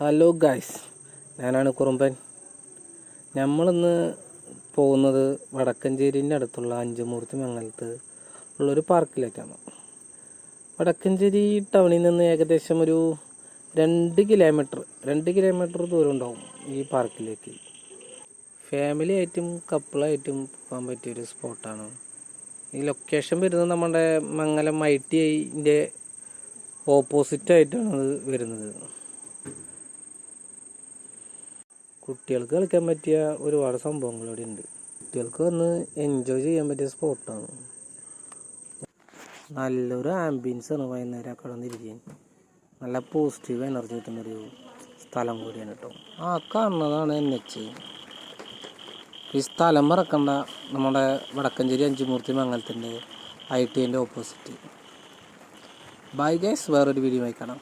Hello guys ഞാനാണ് കുറുമ്പൻ. നമ്മളിന്ന് പോകുന്നത് വടക്കഞ്ചേരിന്റെ അടുത്തുള്ള അഞ്ചുമൂർത്തി മംഗലത്ത് ഉള്ളൊരു പാർക്കിലേക്കാണ്. വടക്കഞ്ചേരി ടൗണിൽ നിന്ന് ഏകദേശം ഒരു രണ്ട് കിലോമീറ്റർ രണ്ട് കിലോമീറ്റർ ദൂരം ഉണ്ടാവും ഈ പാർക്കിലേക്ക്. ഫാമിലി ആയിട്ടും കപ്പിളായിട്ടും പോകാൻ പറ്റിയൊരു സ്പോട്ടാണ്. ഈ ലൊക്കേഷൻ വരുന്നത് നമ്മുടെ മംഗലം ഐ ടി ഐന്റെ ഓപ്പോസിറ്റായിട്ടാണ് അത് വരുന്നത്. കുട്ടികൾക്ക് കളിക്കാൻ പറ്റിയ ഒരുപാട് സംഭവങ്ങൾ ഇവിടെ ഉണ്ട് കുട്ടികൾക്ക് വന്ന് എൻജോയ് ചെയ്യാൻ പറ്റിയ സ്പോട്ടാണ് നല്ലൊരു ആംബിയൻസ് ആണ് വൈകുന്നേരം കടന്നിരിക്കാൻ നല്ല പോസിറ്റീവ് എനർജി കിട്ടുന്നൊരു സ്ഥലം കൂടിയാണ് കേട്ടോ. ആ കാണുന്നതാണ് എൻ എച്ച് ഈ സ്ഥലം മറക്കണ്ട. നമ്മുടെ വടക്കഞ്ചേരി അഞ്ചുമൂർത്തി മംഗലത്തിന്റെ ഐ ടി എന്റെ ഓപ്പോസിറ്റ് ബൈ ഗൈസ് വേറൊരു വീഡിയോ ആയി കാണാം.